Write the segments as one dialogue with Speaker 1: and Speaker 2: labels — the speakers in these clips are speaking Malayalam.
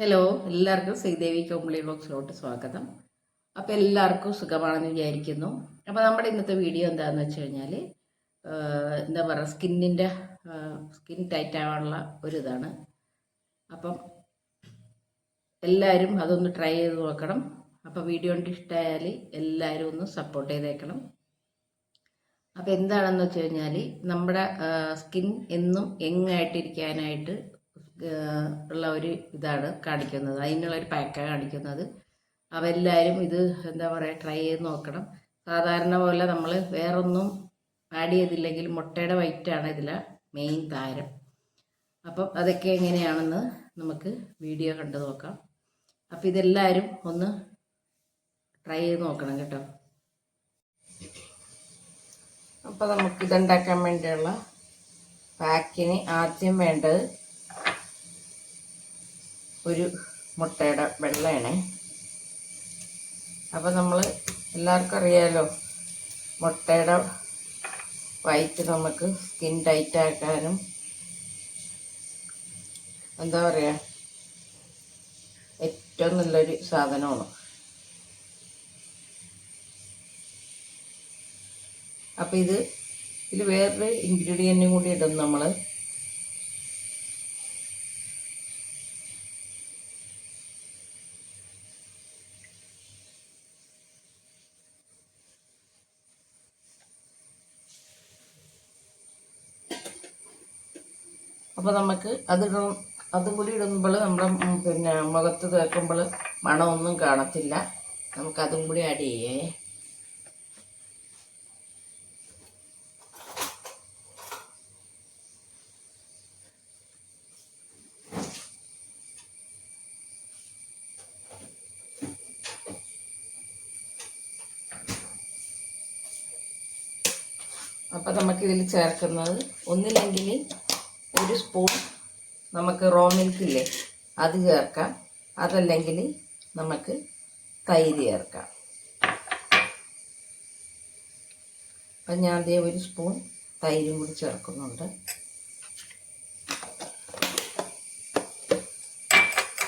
Speaker 1: ഹലോ എല്ലാവർക്കും ശ്രീദേവി കോംപ്ലി ബോക്സിലോട്ട് സ്വാഗതം. അപ്പോൾ എല്ലാവർക്കും സുഖമാണെന്ന് വിചാരിക്കുന്നു. അപ്പോൾ നമ്മുടെ ഇന്നത്തെ വീഡിയോ എന്താണെന്ന് വെച്ച് കഴിഞ്ഞാൽ എന്താ പറയുക സ്കിന്നിന്റെ സ്കിൻ ടൈറ്റ് ആവാനുള്ള ഒരു അപ്പം എല്ലാവരും അതൊന്ന് ട്രൈ ചെയ്ത് നോക്കണം. അപ്പോൾ വീഡിയോ കൊണ്ട് ഇഷ്ടമായാൽ എല്ലാവരും ഒന്ന് സപ്പോർട്ട് ചെയ്തേക്കണം. അപ്പോൾ എന്താണെന്ന് വെച്ച് കഴിഞ്ഞാൽ നമ്മുടെ സ്കിൻ എന്നും യങ്ങായിട്ടിരിക്കാനായിട്ട് ഉള്ള ഒരു ഇതാണ് കാണിക്കുന്നത്. അതിനുള്ള ഒരു പാക്കാണ് കാണിക്കുന്നത്. അവരെല്ലാവരും ഇത് എന്താ പറയുക ട്രൈ ചെയ്ത് നോക്കണം. സാധാരണ പോലെ നമ്മൾ വേറൊന്നും ആഡ് ചെയ്തില്ലെങ്കിൽ മുട്ടയുടെ വൈറ്റാണ് ഇതിലെ മെയിൻ താരം. അപ്പം അതൊക്കെ എങ്ങനെയാണെന്ന് നമുക്ക് വീഡിയോ കണ്ടു നോക്കാം. അപ്പം ഇതെല്ലാവരും ഒന്ന് ട്രൈ ചെയ്ത് നോക്കണം കേട്ടോ. അപ്പോൾ നമുക്ക് ഇതുണ്ടാക്കാൻ വേണ്ടിയുള്ള പാക്കിന് ആദ്യം വേണ്ടത് ഒരു മുട്ടയുടെ വെള്ളയാണ്. അപ്പോൾ നമ്മൾ എല്ലാവർക്കും അറിയാമല്ലോ മുട്ടയുടെ വയറ്റ് നമുക്ക് സ്കിൻ ടൈറ്റ് ആക്കാനും എന്താ പറയുക ഏറ്റവും നല്ലൊരു സാധനമാണ്. അപ്പം ഇത് ഇതിൽ വേറൊരു ഇൻഗ്രീഡിയന്റും കൂടി ഇടും നമ്മൾ അപ്പോൾ നമുക്ക് അതിടും അതും കൂടി ഇടുമ്പോൾ നമ്മുടെ ഉം, പിന്നെ മുഖത്ത് തേക്കുമ്പോൾ മണമൊന്നും കാണത്തില്ല. നമുക്ക് അതും കൂടി ആഡ് ചെയ്യേ. അപ്പം നമുക്കിതിൽ ചേർക്കുന്നത് ഒന്നില്ലെങ്കിൽ ഒരു സ്പൂൺ നമുക്ക് റോ മിൽക്ക് ഇല്ലേ? അത് ചേർക്കാം. അതല്ലെങ്കിൽ നമുക്ക് തൈര് ചേർക്കാം. അപ്പം ഞാൻ അതേ ഒരു സ്പൂൺ തൈരും കൂടി ചേർക്കുന്നുണ്ട്.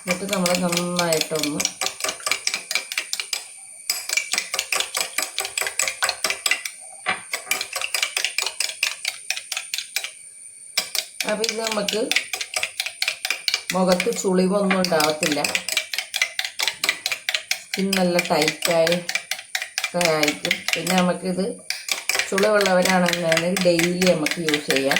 Speaker 1: എന്നിട്ട് നമ്മൾ നന്നായിട്ടൊന്ന് അപ്പം ഇത് നമുക്ക് മുഖത്ത് ചുളിവൊന്നും ഉണ്ടാകത്തില്ല സ്കിൻ നല്ല ടൈറ്റായി ആയിരിക്കും. പിന്നെ നമുക്കിത് ചുളിവുള്ളവരാണെന്നുണ്ടെങ്കിൽ ഡെയിലി നമുക്ക് യൂസ് ചെയ്യാം.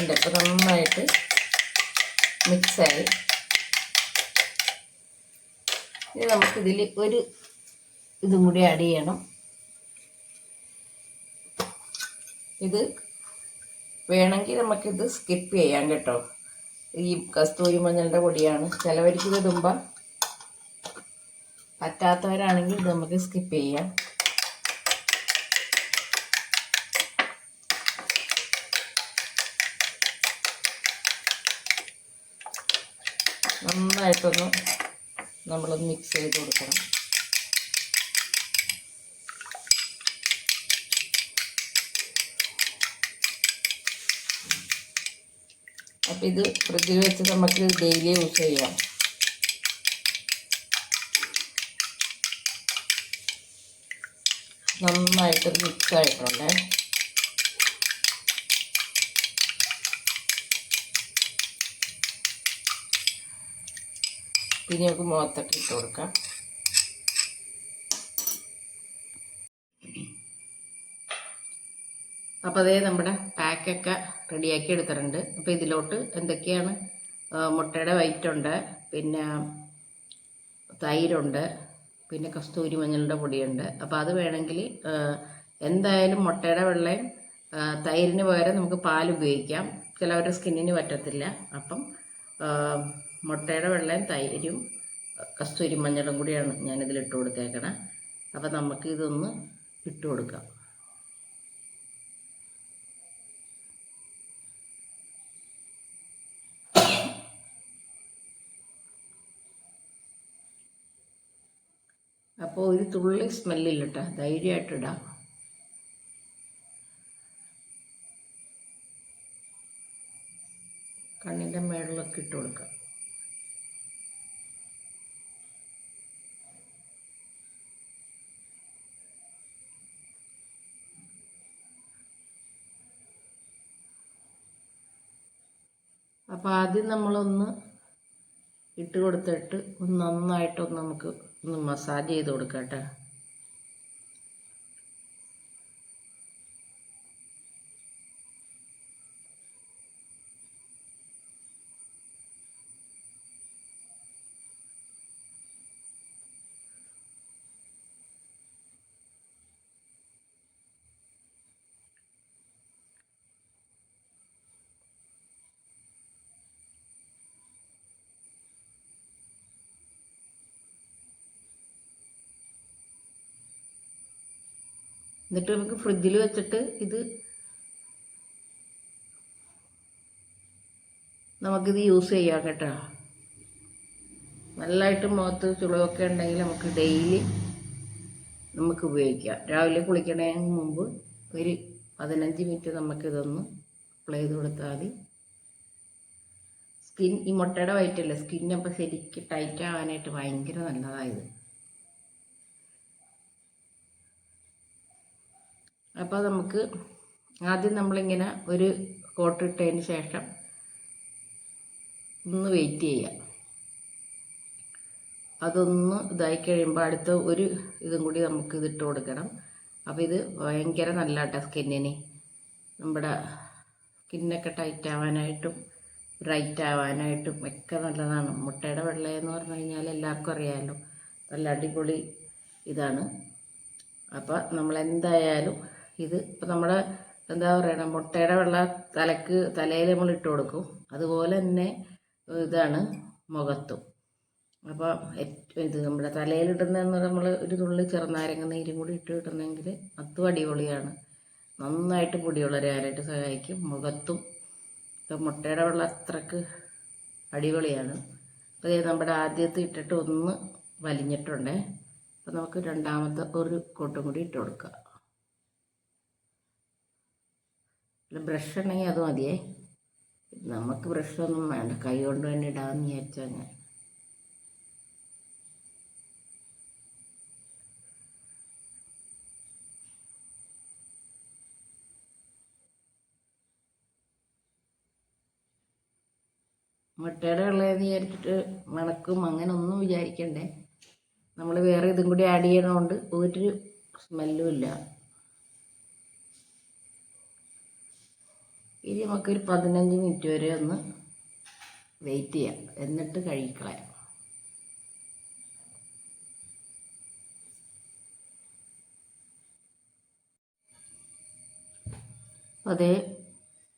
Speaker 1: ഉണ്ട്. അപ്പോൾ നന്നായിട്ട് മിക്സായി. ഇനി നമുക്കിതിൽ ഒരു ഇതും കൂടി ആഡ് ചെയ്യണം. ഇത് വേണമെങ്കിൽ നമുക്കിത് സ്കിപ്പ് ചെയ്യാം കേട്ടോ. ഈ കസ്തൂരി മഞ്ഞളുടെ പൊടിയാണ്. ചിലവർക്ക് ഇത് പറ്റാത്തവരാണെങ്കിൽ ഇത് നമുക്ക് സ്കിപ്പ് ചെയ്യാം. നന്നായിട്ടൊന്ന് നമ്മളൊന്ന് മിക്സ് ചെയ്ത് കൊടുക്കണം. അപ്പം ഇത് ഫ്രിഡ്ജിൽ വെച്ച് നമുക്ക് ഡെയിലി യൂസ് ചെയ്യാം. നന്നായിട്ട് മിക്സ് ആയിട്ടുണ്ട്. പിന്നെ നമുക്ക് മുഖത്തൊക്കെ ഇട്ട് കൊടുക്കാം. അപ്പോൾ അതേ നമ്മുടെ പാക്കൊക്കെ റെഡിയാക്കി എടുത്തിട്ടുണ്ട്. അപ്പോൾ ഇതിലോട്ട് എന്തൊക്കെയാണ്? മുട്ടയുടെ വൈറ്റ് ഉണ്ട് പിന്നെ തൈരുണ്ട് പിന്നെ കസ്തൂരി മഞ്ഞളുടെ പൊടിയുണ്ട്. അപ്പോൾ അത് വേണമെങ്കിൽ എന്തായാലും മുട്ടയുടെ വെള്ളയും തൈരിന് പകരം നമുക്ക് പാൽ ഉപയോഗിക്കാം. ചിലവരുടെ സ്കിന്നിന് പറ്റത്തില്ല. അപ്പം മുട്ടയുടെ വെള്ളയും തൈരും കസ്തൂരി മഞ്ഞളും കൂടിയാണ് ഞാനിതിൽ ഇട്ട് കൊടുത്തേക്കണേ. അപ്പം നമുക്ക് ഇതൊന്ന് ഇട്ട് കൊടുക്കാം. അപ്പോൾ ഒരു തുള്ളി സ്മെല്ലില്ല കേട്ടോ ധൈര്യമായിട്ടിടാം കണ്ണിന്റെ മേളിലൊക്കെ ഇട്ട് കൊടുക്കാം. അപ്പോൾ ആദ്യം നമ്മളൊന്ന് ഇട്ട് കൊടുത്തിട്ട് ഒന്ന് നന്നായിട്ടൊന്ന് നമുക്ക് ഒന്ന് മസാജ് ചെയ്ത് കൊടുക്കാം കേട്ടോ എന്നിട്ട് നമുക്ക് ഫ്രിഡ്ജിൽ വെച്ചിട്ട് ഇത് നമുക്കിത് യൂസ് ചെയ്യാം കേട്ടോ. നല്ലതായിട്ട് മുഖത്ത് ചുളിവൊക്കെ ഉണ്ടെങ്കിൽ നമുക്ക് ഡെയിലി നമുക്ക് ഉപയോഗിക്കാം. രാവിലെ കുളിക്കണതിന് മുമ്പ് ഒരു പതിനഞ്ച് മിനിറ്റ് നമുക്കിതൊന്ന് അപ്ലൈ ചെയ്ത് കൊടുത്താൽ മതി. സ്കിൻ ഈ മുട്ടയുടെ വയറ്റല്ലേ സ്കിന്നപ്പോൾ ശരിക്കും ടൈറ്റ് ആവാനായിട്ട് ഭയങ്കര നല്ലതായത് അപ്പോൾ നമുക്ക് ആദ്യം നമ്മളിങ്ങനെ ഒരു കോട്ട് ഇട്ടതിന് ശേഷം ഒന്ന് വെയിറ്റ് ചെയ്യാം. അതൊന്ന് ഇതായി കഴിയുമ്പോൾ അടുത്ത ഒരു ഇതും കൂടി നമുക്ക് ഇതിട്ട് കൊടുക്കണം. അപ്പോൾ ഇത് ഭയങ്കര നല്ല കേട്ടോ സ്കിന്നിന് നമ്മുടെ സ്കിന്നൊക്കെ ടൈറ്റ് ആവാനായിട്ടും ബ്രൈറ്റ് ആവാനായിട്ടും ഒക്കെ നല്ലതാണ്. മുട്ടയുടെ വെള്ളയെന്ന് പറഞ്ഞു കഴിഞ്ഞാൽ എല്ലാവർക്കും അറിയാമല്ലോ നല്ല അടിപൊളി ഇതാണ്. അപ്പോൾ നമ്മൾ എന്തായാലും ഇത് ഇപ്പം നമ്മുടെ എന്താ പറയുക മുട്ടയുടെ വെള്ള തലക്ക് തലയിൽ നമ്മൾ ഇട്ട് കൊടുക്കും. അതുപോലെ തന്നെ ഇതാണ് മുഖത്തും. അപ്പോൾ ഇത് നമ്മുടെ തലയിലിടുന്നതെന്ന് നമ്മൾ ഒരു തുള്ളി ചെറുനാരങ്ങ നീരും കൂടി ഇട്ട് കിട്ടുന്നെങ്കിൽ അതും അടിപൊളിയാണ്. നന്നായിട്ട് പൊടി വളരാനായിട്ട് സഹായിക്കും. മുഖത്തും ഇപ്പം മുട്ടയുടെ വെള്ളം അത്രയ്ക്ക് അടിപൊളിയാണ്. അപ്പോൾ ഇത് നമ്മുടെ ആദ്യത്തെ ഇട്ടിട്ട് ഒന്ന് വലിഞ്ഞിട്ടുണ്ടേ. അപ്പോൾ നമുക്ക് രണ്ടാമത്തെ ഒരു കോട്ടും കൂടി ഇട്ട് കൊടുക്കുക അല്ല ബ്രഷ് ഉണ്ടെങ്കിൽ അത് മതിയേ. നമുക്ക് ബ്രഷൊന്നും വേണ്ട. കൈ കൊണ്ട് തന്നെ ഇടാമെന്ന് വിചാരിച്ചാൽ ഞാൻ മുട്ടയുടെ ഉള്ളതെന്ന് വിചാരിച്ചിട്ട് മണക്കും അങ്ങനെ ഒന്നും വിചാരിക്കണ്ടേ. നമ്മൾ വേറെ ഇതും കൂടി ആഡ് ചെയ്യണതുകൊണ്ട് ഒരു സ്മെല്ലും ഇല്ല. ഇനി നമുക്കൊരു പതിനഞ്ച് മിനിറ്റ് വരെ ഒന്ന് വെയിറ്റ് ചെയ്യാം. എന്നിട്ട് കഴിക്കളയാം അതേ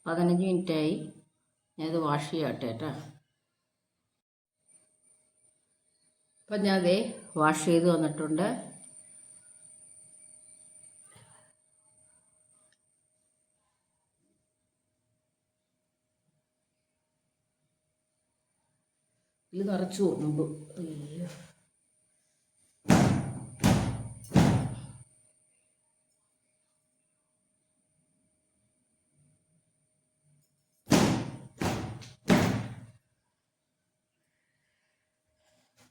Speaker 1: പതിനഞ്ച് മിനിറ്റായി. ഞാനത് വാഷ് ചെയ്യാട്ടെ കേട്ടോ. അപ്പം ഞാൻ അതേ വാഷ് ചെയ്ത് വന്നിട്ടുണ്ട്. ഇതിൽ നിറച്ചു അയ്യോ.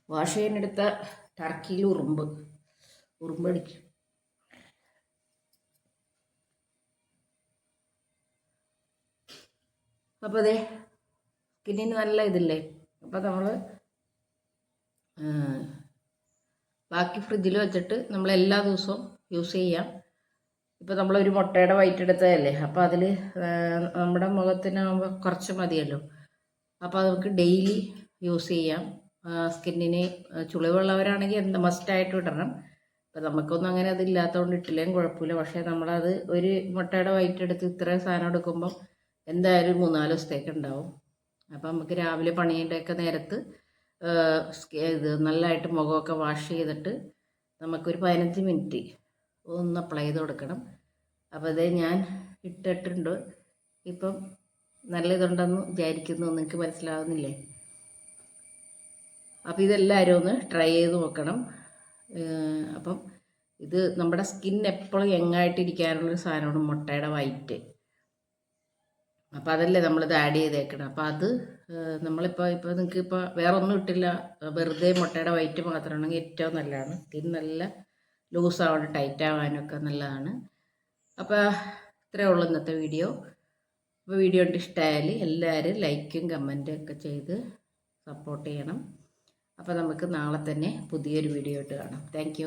Speaker 1: വാഷ് ചെയ്യാനെടുത്ത ടർക്കിയിൽ ഉറുമ്പ്. ഉറുമ്പടിക്കും അപ്പോൾ അതെ സ്കിന്നിന് നല്ല ഇതില്ലേ? അപ്പോൾ നമ്മൾ ബാക്കി ഫ്രിഡ്ജിൽ വെച്ചിട്ട് നമ്മൾ എല്ലാ ദിവസവും യൂസ് ചെയ്യാം. ഇപ്പോൾ നമ്മളൊരു മുട്ടയുടെ വൈറ്റ് എടുത്തതല്ലേ? അപ്പോൾ അതിൽ നമ്മുടെ മുഖത്തിനാകുമ്പോൾ കുറച്ച് മതിയല്ലോ? അപ്പോൾ അത് നമുക്ക് ഡെയിലി യൂസ് ചെയ്യാം. സ്കിന്നിന് ചുളിവുള്ളവരാണെങ്കിൽ എന്ത് മസ്റ്റായിട്ട് ഇടണം. ഇപ്പം നമുക്കൊന്നും അങ്ങനെ അതില്ലാത്തതുകൊണ്ട് ഇട്ടില്ലേം കുഴപ്പമില്ല. പക്ഷേ നമ്മളത് ഒരു മുട്ടയുടെ വൈറ്റ് എടുത്ത് ഇത്രയും സാധനം എടുക്കുമ്പം എന്തായാലും മൂന്നാൽ ദിവസത്തേക്ക് ഉണ്ടാവും. അപ്പം നമുക്ക് രാവിലെ പണിയുടെയൊക്കെ നേരത്ത് ഇത് നല്ലതായിട്ട് മുഖമൊക്കെ വാഷ് ചെയ്തിട്ട് നമുക്കൊരു പതിനഞ്ച് മിനിറ്റ് ഒന്ന് അപ്ലൈ ചെയ്ത് കൊടുക്കണം. അപ്പോൾ അതേ ഞാൻ ഇട്ടിട്ടുണ്ട്. ഇപ്പം നല്ല ഇതുണ്ടെന്ന് വിചാരിക്കുന്നു നിങ്ങൾക്ക് മനസ്സിലാവുന്നില്ലേ? അപ്പോൾ ഇതെല്ലാവരും ഒന്ന് ട്രൈ ചെയ്ത് നോക്കണം. അപ്പം ഇത് നമ്മുടെ സ്കിൻ എപ്പോഴും യങ്ങായിട്ടിരിക്കാനുള്ളൊരു സാധനമാണ് മുട്ടയുടെ വൈറ്റ് അപ്പോൾ അതല്ലേ നമ്മളിത് ആഡ് ചെയ്തേക്കണം. അപ്പോൾ അത് നമ്മളിപ്പോൾ ഇപ്പോൾ നിങ്ങൾക്ക് ഇപ്പോൾ വേറെ ഒന്നും ഇട്ടില്ല. വെറുതെ മുട്ടയുടെ വൈറ്റ് മാത്രമാണെങ്കിൽ ഏറ്റവും നല്ലതാണ്. സ്കിൻ നല്ല ലൂസ് ആവാനും ടൈറ്റ് ആവാനും ഒക്കെ നല്ലതാണ്. അപ്പോൾ ഇത്രയേ ഉള്ളൂ ഇന്നത്തെ വീഡിയോ അപ്പോൾ വീഡിയോ കണ്ട് ഇഷ്ടമായാൽ എല്ലാവരും ലൈക്കും കമന്റും ഒക്കെ ചെയ്ത് സപ്പോർട്ട് ചെയ്യണം. അപ്പോൾ നമുക്ക് നാളെ തന്നെ പുതിയൊരു വീഡിയോ ആയിട്ട് കാണാം. താങ്ക്